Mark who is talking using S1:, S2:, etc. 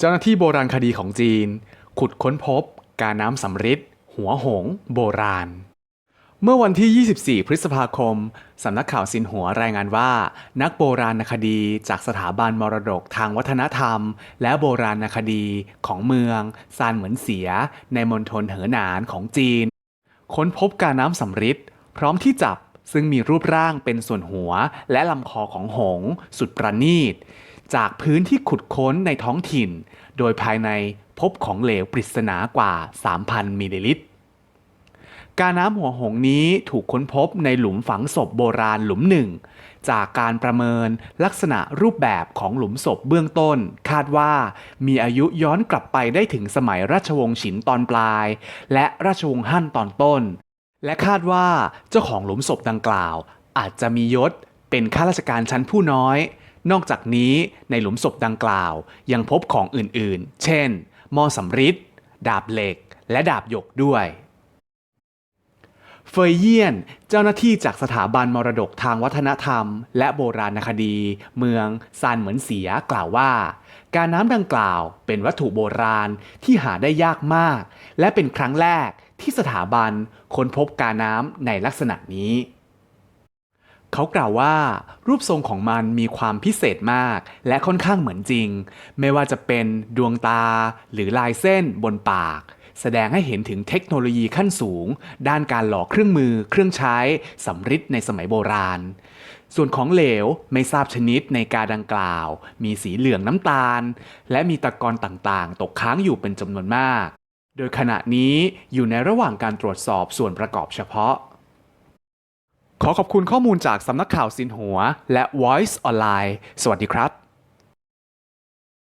S1: เจ้าหน้าที่โบราณคดีของจีน ขุดค้นพบ การน้ำสำริดหัวหง โบราณ เมื่อวันที่ 24 พฤษภาคม สำนักข่าวซินหัวรายงานว่า นักโบราณคดีจากสถาบันมรดกทางวัฒนธรรม และโบราณคดีของเมืองซานเหมือนเสีย ในมณฑลเหอหนานของจีน ค้นพบการน้ำสำริดพร้อมที่จับซึ่งมีรูปร่างเป็นส่วนหัวและลำคอของหงส์สุดประณีต จากพื้นที่ขุดค้นในท้องถิ่น โดยภายในพบของเหลวปริศนากว่า 3,000 มิลลิลิตร การน้ำหัวหงส์นี้ถูกค้นพบในหลุมฝังศพโบราณหลุมหนึ่ง จากการประเมินลักษณะรูปแบบของหลุมศพเบื้องต้น คาดว่ามีอายุย้อนกลับไปได้ถึงสมัยราชวงศ์ฉินตอนปลาย และราชวงศ์ฮั่นตอนต้น และคาดว่าเจ้าของหลุมศพดังกล่าว อาจจะมียศเป็นข้าราชการชั้นผู้น้อย นอกจากนี้ในหลุมศพดังกล่าว ยังพบของอื่นๆ เช่น หม้อสำริดดาบเหล็ก และดาบหยกด้วย เฟยเยี่ยน เจ้าหน้าที่จากสถาบันมรดกทางวัฒนธรรม และโบราณคดี เมืองซานเหมือนเสียกล่าวว่า การน้ำดังกล่าวเป็นวัตถุโบราณที่หาได้ยากมาก และเป็นครั้งแรกที่สถาบันค้นพบการน้ำในลักษณะนี้ เขากล่าวว่า รูปทรงของมันมีความพิเศษมาก และค่อนข้างเหมือนจริง ไม่ว่าจะเป็นดวงตา หรือลายเส้นบนปาก แสดงให้เห็นถึงเทคโนโลยีขั้นสูง ด้านการหล่อเครื่องมือ เครื่องใช้สำริดในสมัยโบราณ ส่วนของเหลวไม่ทราบชนิดในกาดังกล่าว มีสีเหลืองน้ำตาล และมีตะกอนต่างๆ ตกค้างอยู่เป็นจำนวนมาก โดยขณะนี้อยู่ในระหว่างการตรวจสอบส่วนประกอบเฉพาะ ขอขอบคุณข้อมูลจากสำนักข่าวสินหัว และ Voice Online สวัสดีครับ